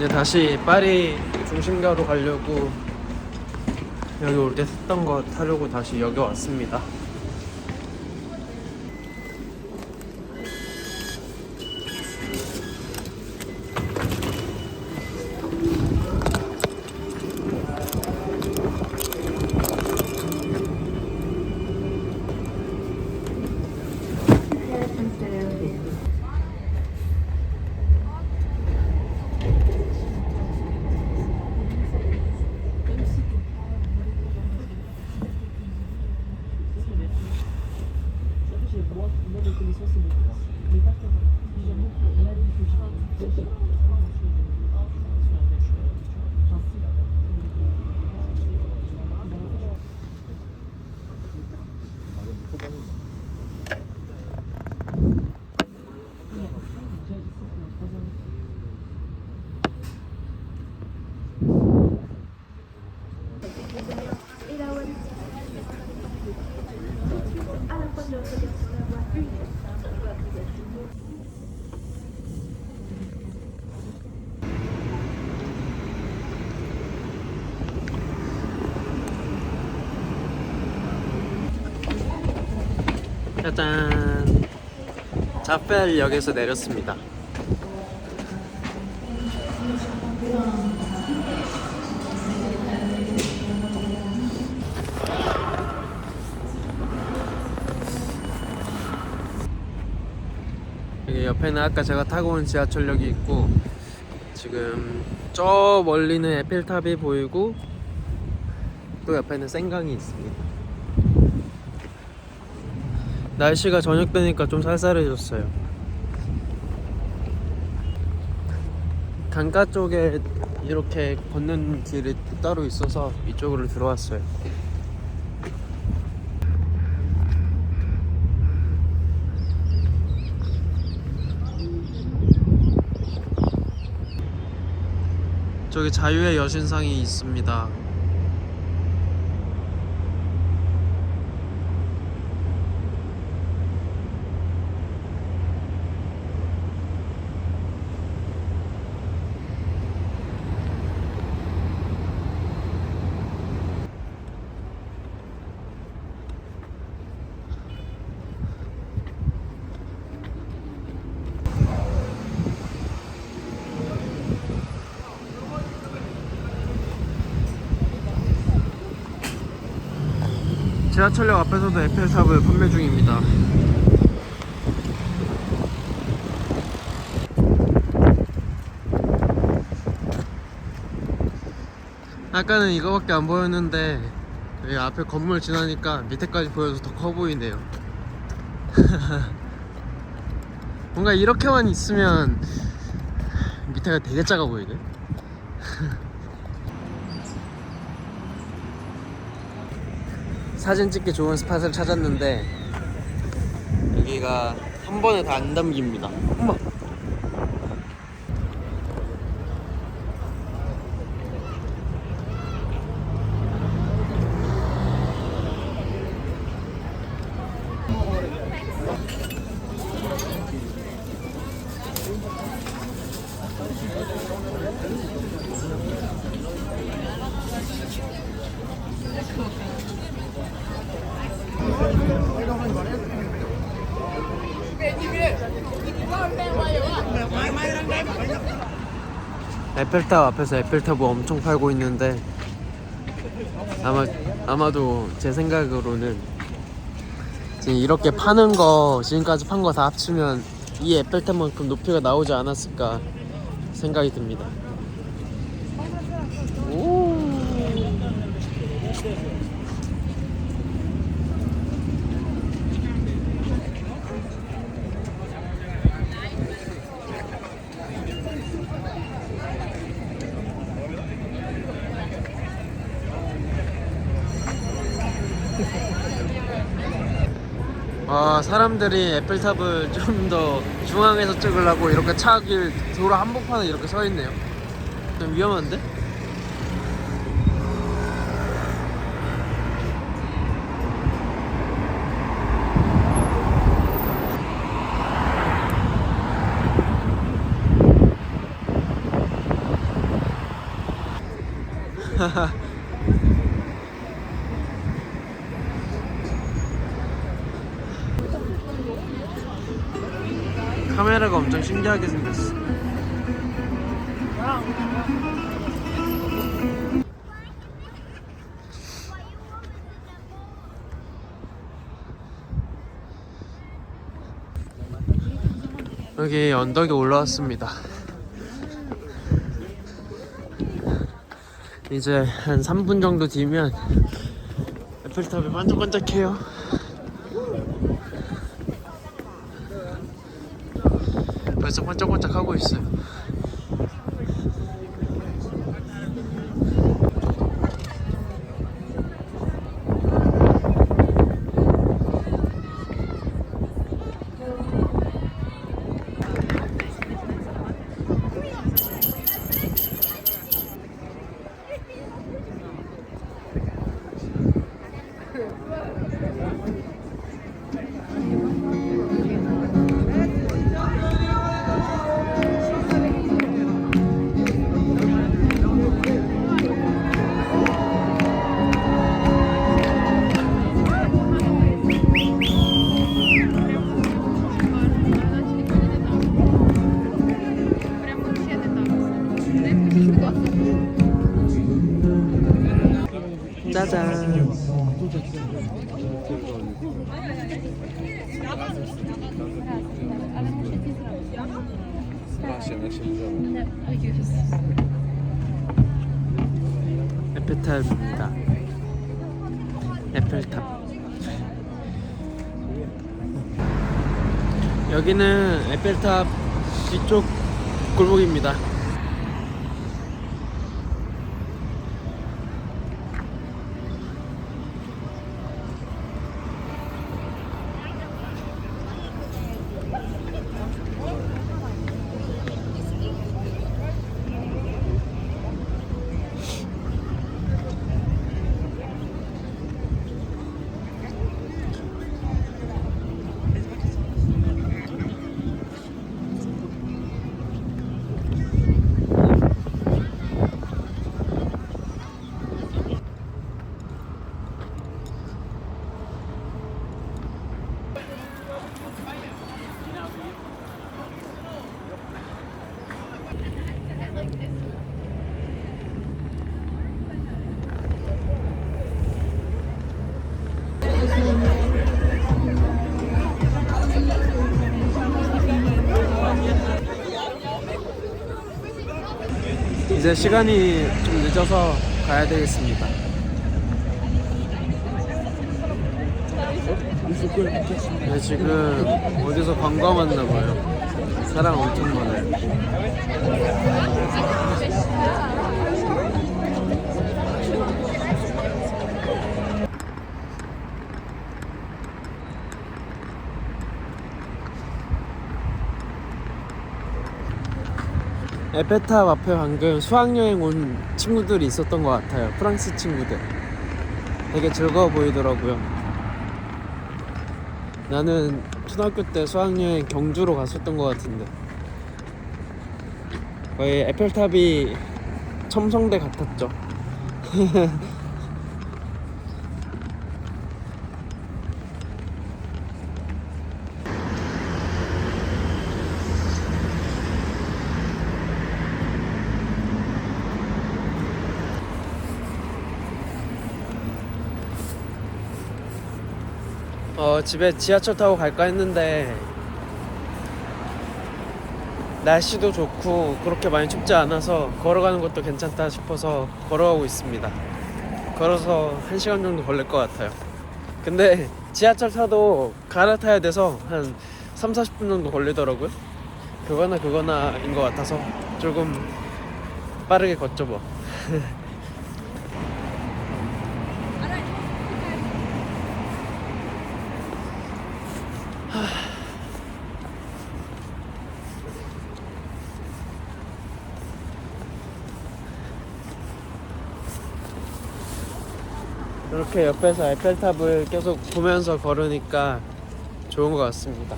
이제 다시 파리 중심가로 가려고 여기 올 때 샀던 거 타려고 다시 여기 왔습니다. moi, les. Mais pas J'ai 짜잔. 자펠역에서 내렸습니다. 여기 옆에는 아까 제가 타고 온 지하철역이 있고 지금 저 멀리는 에펠탑이 보이고 또 옆에는 생강이 있습니다. 날씨가 저녁 되니까 좀 쌀쌀해졌어요. 강가 쪽에 이렇게 걷는 길이 따로 있어서 이쪽으로 들어왔어요. 저기 자유의 여신상이 있습니다. 지하철역 앞에서도 에펠탑을 판매 중입니다. 아까는 이거밖에 안 보였는데 여기 앞에 건물 지나니까 밑에까지 보여서 더 커 보이네요. 뭔가 이렇게만 있으면 밑에가 되게 작아 보이네. 사진 찍기 좋은 스팟을 찾았는데 여기가 한 번에 다 안 담깁니다. 어머. 에펠탑 앞에서 에펠탑을 엄청 팔고 있는데 아마 아마도 제 생각으로는 지금 이렇게 파는 거 지금까지 판 거 다 합치면 이 에펠탑만큼 높이가 나오지 않았을까 생각이 듭니다. 오. 아 사람들이 에펠탑을 좀 더 중앙에서 찍으려고 이렇게 차길 도로 한복판에 이렇게 서 있네요. 좀 위험한데? 카메 라가 엄청 신기하게 생겼어. 여기 언덕에 올라왔습니다. 이제 한 3분 정도 뒤면 에펠탑이 반짝반짝해요. 벌써 반짝반짝하고 있어요. 에펠탑입니다. 에펠탑. 여기는 에펠탑 뒤쪽 골목입니다. 이제 시간이 좀 늦어서 가야 되겠습니다. 네, 지금 어디서 관광 왔나 봐요. 사람 엄청 많아요. 에펠탑 앞에 방금 수학여행 온 친구들이 있었던 것 같아요. 프랑스 친구들. 되게 즐거워 보이더라고요. 나는 초등학교 때 수학여행 경주로 갔었던 것 같은데. 거의 에펠탑이 첨성대 같았죠. 어, 집에 지하철 타고 갈까 했는데 날씨도 좋고 그렇게 많이 춥지 않아서 걸어가는 것도 괜찮다 싶어서 걸어가고 있습니다. 걸어서 1시간 정도 걸릴 것 같아요. 근데 지하철 타도 갈아타야 돼서 한 3, 40분 정도 걸리더라고요. 그거나 그거나인 것 같아서 조금 빠르게 걷죠 뭐. 이렇게 옆에서 에펠탑을 계속 보면서 걸으니까 좋은 것 같습니다.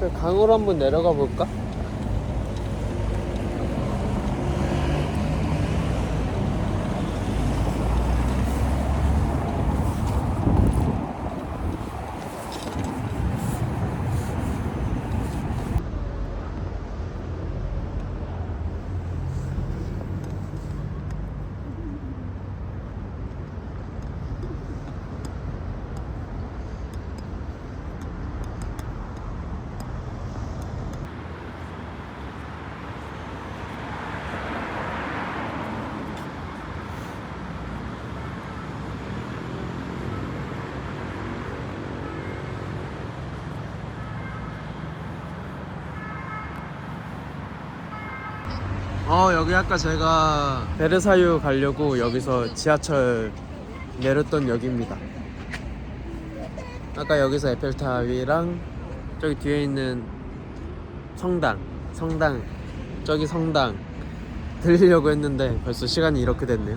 저 강으로 한번 내려가 볼까? 어 여기 아까 제가 베르사유 가려고 여기서 지하철 내렸던 역입니다. 아까 여기서 에펠탑이랑 저기 뒤에 있는 성당, 성당, 저기 성당 들리려고 했는데 벌써 시간이 이렇게 됐네요.